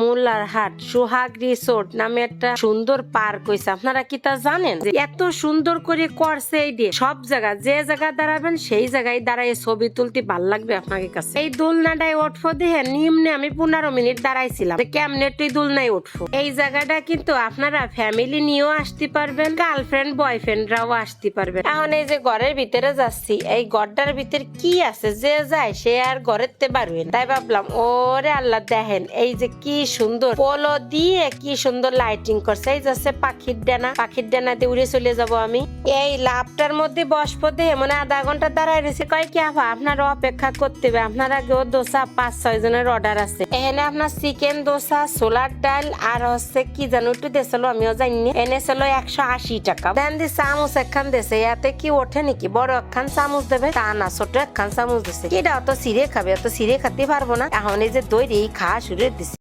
মোল্লার হাট, সোহাগ রিসোর্ট নামে একটা সুন্দর পার্ক হয়েছে আপনারা কি তা জানেন? এত সুন্দর করে করছে এই দিয়ে সব জায়গা, যে জায়গা দাঁড়াবেন, সেই জায়গায় দাঁড়ায় ছবি তুলতে ভালো লাগবে আপনাকে কাছে। এই দোলনাটায় উঠবো দেখে নিম্নে আমি পনেরো মিনিট দাঁড়াইছিলাম। কেমনে তুই দোলনায় উঠবো এই জায়গাটা কিন্তু আপনারা ফ্যামিলি নিয়েও আসতে পারবেন গার্লফ্রেন্ড বয়ফ্রেন্ডরাও আসতে পারবেন। এখন এই যে ঘরের ভিতরে যাচ্ছি, এই ঘরটার ভিতরে কি আছে? যে যায়, সে আর ঘরের তে পারবেন তাই ভাবলাম, ওরে আল্লাহ দেখেন, এই যে কি সুন্দর। পোলো দিয়ে কি সুন্দর লাইটিং করছে। এই যাচ্ছে পাখির ডানা। পাখির ডানাতে উড়ে চলে যাব আমি। এই লাভটার মধ্যে বসবো দেহে মানে আধা ঘণ্টা দাঁড়ায় রয়েছে। কয় কি আফা আপনারা অপেক্ষা করতে হবে। আপনার আগেও দোসা পাঁচ, ছয় জনের অর্ডার আছে। এখানে আপনার চিকেন দোসা সোলার ডাল আর হচ্ছে কি জানো একটু দেছিল আমিও জানি এনে ছিল একশো আশি টাকা। দেন দি চামচ একখান দেছে ইয়াতে কি ওঠে নাকি? বড় একখান চামচ দেবে? তা না, ছোট একখান চামচ দিছে এটা অত সিরে খাবে? অত সিরে খাতে পারব না। এখন এই যে দই এই খাওয়া শুরু দিছে